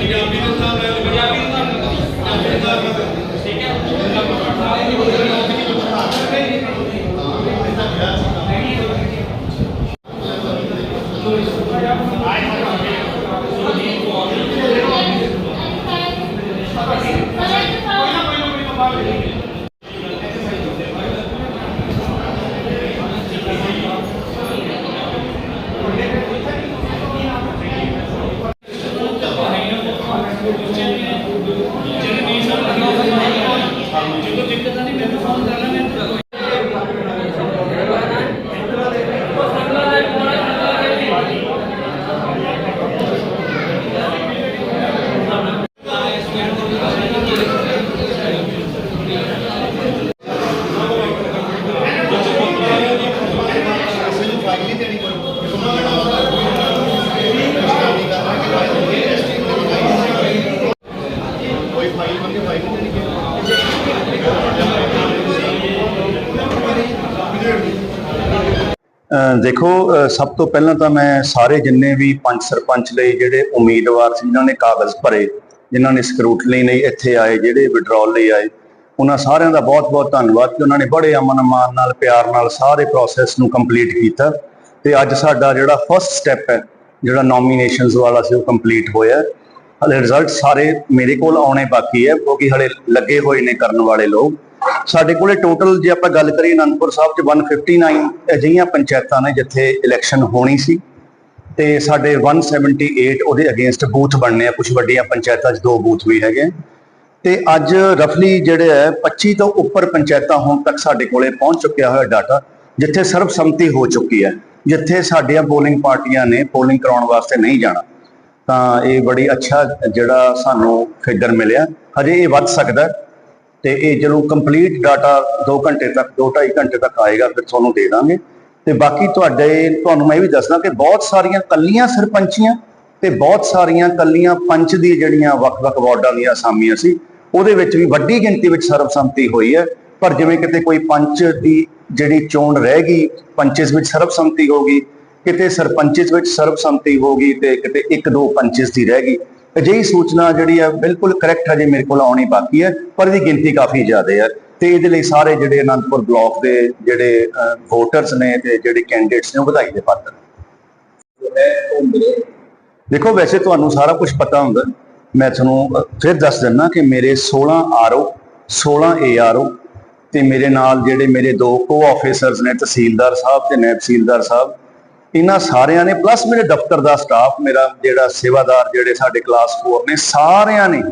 ਠੀਕ ਹੈ ਅਹ ਦੇਖੋ ਸਭ ਤੋਂ ਪਹਿਲਾਂ ਤਾਂ ਮੈਂ ਸਾਰੇ ਜਿੰਨੇ ਵੀ ਪੰਜ ਸਰਪੰਚ ਲਈ ਜਿਹੜੇ ਉਮੀਦਵਾਰ ਸੀ, ਜਿਨ੍ਹਾਂ ਨੇ ਕਾਗਜ਼ ਭਰੇ, ਜਿਨ੍ਹਾਂ ਨੇ ਸਕਰੂਟਨੀ ਲਈ ਇੱਥੇ ਆਏ, ਜਿਹੜੇ ਵਿਡਰਾਅਲ ਲਈ ਆਏ, ਉਹਨਾਂ ਸਾਰਿਆਂ ਦਾ ਬਹੁਤ-ਬਹੁਤ ਧੰਨਵਾਦ ਕਿ ਉਹਨਾਂ ਨੇ ਬੜੇ ਅਮਨ ਅਮਾਨ ਨਾਲ, ਪਿਆਰ ਨਾਲ ਸਾਰੇ ਪ੍ਰੋਸੈਸ ਨੂੰ ਕੰਪਲੀਟ ਕੀਤਾ ਤੇ ਅੱਜ ਸਾਡਾ ਜਿਹੜਾ ਫਰਸਟ ਸਟੈਪ ਹੈ, ਜਿਹੜਾ ਨੋਮੀਨੇਸ਼ਨਸ ਵਾਲਾ ਸੀ, ਉਹ ਕੰਪਲੀਟ ਹੋਇਆ। ਹਲੇ ਰਿਜ਼ਲਟ ਸਾਰੇ ਮੇਰੇ ਕੋਲ ਆਉਣੇ ਬਾਕੀ ਹੈ, ਕਿਉਂਕਿ ਹਲੇ ਲੱਗੇ ਹੋਏ ਨੇ ਕਰਨ ਵਾਲੇ ਲੋਕ। ਸਾਡੇ ਕੋਲੇ ਟੋਟਲ ਜੇ ਆਪਾਂ ਗੱਲ ਕਰੀਏ, ਅਨੰਦਪੁਰ ਸਾਹਿਬ ਚ 159 ਅਜਿਹੀਆਂ ਪੰਚਾਇਤਾਂ ਨੇ ਜਿੱਥੇ ਇਲੈਕਸ਼ਨ ਹੋਣੀ ਸੀ। ਤੇ ਸਾਡੇ 178 ਉਹਦੇ ਅਗੇਂਸਟ ਬੂਥ ਬਣਨੇ ਆ ਕੁਝ ਵੱਡੀਆਂ ਪੰਚਾਇਤਾਂ 'ਚ ਦੋ ਬੂਥ ਵੀ ਹੈਗੇ। ਤੇ ਅੱਜ ਰਫਲੀ ਜਿਹੜੇ ਹੈ 25 ਤੋਂ ਉੱਪਰ ਪੰਚਾਇਤਾਂ ਹੁਣ ਤੱਕ ਸਾਡੇ ਕੋਲੇ ਪਹੁੰਚ ਚੁੱਕਿਆ ਹੋਇਆ ਡਾਟਾ ਜਿੱਥੇ ਸਰਬਸੰਮਤੀ ਹੋ ਚੁੱਕੀ ਹੈ। ਜਿੱਥੇ ਸਾਡੀਆਂ ਪੋਲਿੰਗ ਪਾਰਟੀਆਂ ਨੇ ਪੋਲਿੰਗ ਕਰਾਉਣ ਵਾਸਤੇ ਨਹੀਂ ਜਾਣਾ। ਤਾਂ ਇਹ ਬੜੀ ਅੱਛਾ ਜਿਹੜਾ ਸਾਨੂੰ ਫਿਗਰ ਮਿਲਿਆ। ਹਜੇ ਇਹ ਵੱਧ ਸਕਦਾ ਹੈ ਤੇ ਇਹ ਜਦੋਂ ਕੰਪਲੀਟ ਡਾਟਾ 2 ਘੰਟੇ ਤੱਕ 2.5 ਘੰਟੇ ਤੱਕ ਆਏਗਾ, ਫਿਰ ਤੁਹਾਨੂੰ ਦੇ ਦਾਂਗੇ। ਤੇ ਬਾਕੀ ਤੁਹਾਡੇ, ਤੁਹਾਨੂੰ ਮੈਂ ਇਹ ਵੀ ਦੱਸਦਾ ਕਿ ਬਹੁਤ ਸਾਰੀਆਂ ਕੱਲੀਆਂ ਸਰਪੰਚੀਆਂ ਤੇ ਬਹੁਤ ਸਾਰੀਆਂ ਕੱਲੀਆਂ ਪੰਚ ਦੀ ਜਿਹੜੀਆਂ ਵੱਖ-ਵੱਖ ਵਾਰਡਾਂ ਦੀਆਂ ਅਸਾਮੀਆਂ ਸੀ, ਉਹਦੇ ਵਿੱਚ ਵੀ ਵੱਡੀ ਗਿਣਤੀ ਵਿੱਚ ਸਰਬਸੰਮਤੀ ਹੋਈ ਹੈ। ਪਰ ਜਿਵੇਂ ਕਿਤੇ ਕੋਈ ਪੰਚ ਦੀ ਜਿਹੜੀ ਚੋਣ ਰਹਿ ਗਈ ਪੰਚਸ ਵਿੱਚ ਸਰਬਸੰਮਤੀ ਹੋ ਗਈ ਕਿਤੇ ਸਰਪੰਚਸ ਵਿੱਚ ਸਰਬਸੰਮਤੀ ਹੋ ਗਈ ਤੇ ਕਿਤੇ ਇੱਕ ਦੋ ਪੰਚਿਸ ਦੀ ਰਹਿ ਗਈ। ਅਜਿਹੀ ਸੂਚਨਾ ਜਿਹੜੀ ਆ ਬਿਲਕੁਲ ਕਰੈਕਟ ਹਜੇ ਮੇਰੇ ਕੋਲ ਆਉਣੀ ਬਾਕੀ ਹੈ, ਪਰ ਇਹਦੀ ਗਿਣਤੀ ਕਾਫੀ ਜ਼ਿਆਦਾ ਹੈ ਤੇ ਇਹਦੇ ਲਈ ਸਾਰੇ ਜਿਹੜੇ ਅਨੰਦਪੁਰ ਬਲਾਕ ਦੇ ਜਿਹੜੇ ਵੋਟਰਸ ਨੇ ਤੇ ਜਿਹੜੇ ਕੈਂਡੀਡੇਟਸ ਨੇ ਉਹ ਵਧਾਈ ਦੇ ਪਾਤਰ। ਦੇਖੋ, ਵੈਸੇ ਤੁਹਾਨੂੰ ਸਾਰਾ ਕੁਝ ਪਤਾ ਹੁੰਦਾ। ਮੈਂ ਤੁਹਾਨੂੰ ਫਿਰ ਦੱਸ ਦਿੰਦਾ ਕਿ ਮੇਰੇ 16 ਆਰਓ 16 ਏਆਰਓ ਤੇ ਮੇਰੇ ਨਾਲ ਜਿਹੜੇ ਮੇਰੇ ਦੋ ਕੋ ਆਫੀਸਰਸ ਨੇ, ਤਹਿਸੀਲਦਾਰ ਸਾਹਿਬ ਤੇ ਨਾਇਬ ਤਹਿਸੀਲਦਾਰ ਸਾਹਿਬ ਇਹਨਾਂ ਸਾਰਿਆਂ ਨੇ ਪਲੱਸ ਮੇਰੇ ਦਫ਼ਤਰ ਦਾ ਸਟਾਫ ਮੇਰਾ ਜਿਹੜਾ ਸੇਵਾਦਾਰ ਜਿਹੜੇ ਸਾਡੇ ਕਲਾਸ 4 ਨੇ, ਸਾਰਿਆਂ ਨੇ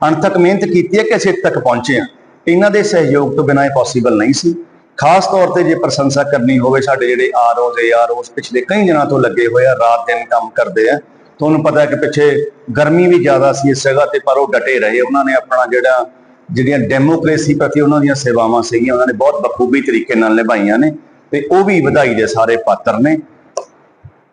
ਅਣਥੱਕ ਮਿਹਨਤ ਕੀਤੀ ਹੈ ਕਿ ਅਸੀਂ ਇੱਥੇ ਤੱਕ ਪਹੁੰਚੇ ਹਾਂ। ਇਹਨਾਂ ਦੇ ਸਹਿਯੋਗ ਤੋਂ ਬਿਨਾਂ ਇਹ ਪੋਸੀਬਲ ਨਹੀਂ ਸੀ। ਖਾਸ ਤੌਰ ਤੇ ਜੇ ਪ੍ਰਸ਼ੰਸਾ ਕਰਨੀ ਹੋਵੇ, ਸਾਡੇ ਜਿਹੜੇ ਆਰਓਜ਼ ਏਆਰਓਜ਼ ਪਿਛਲੇ ਕਈ ਦਿਨਾਂ ਤੋਂ ਲੱਗੇ ਹੋਏ ਆ, ਰਾਤ ਦਿਨ ਕੰਮ ਕਰਦੇ ਆ। ਤੁਹਾਨੂੰ ਪਤਾ ਹੈ ਕਿ ਪਿੱਛੇ ਗਰਮੀ ਵੀ ਜ਼ਿਆਦਾ ਸੀ ਇਸ ਜਗ੍ਹਾ ਤੇ, ਪਰ ਉਹ ਡਟੇ ਰਹੇ। ਉਹਨਾਂ ਨੇ ਆਪਣਾ ਜਿਹੜਾ, ਜਿਹੜੀਆਂ ਡੈਮੋਕ੍ਰੇਸੀ ਪ੍ਰਤੀ ਉਹਨਾਂ ਦੀਆਂ ਸੇਵਾਵਾਂ ਸੀਗੀਆਂ, ਉਹਨਾਂ ਨੇ ਬਹੁਤ ਬਖੂਬੀ ਤਰੀਕੇ ਨਾਲ ਨਿਭਾਈਆਂ ਨੇ ਤੇ ਉਹ ਵੀ ਵਧਾਈ ਦੇ ਸਾਰੇ ਪਾਤਰ ਨੇ।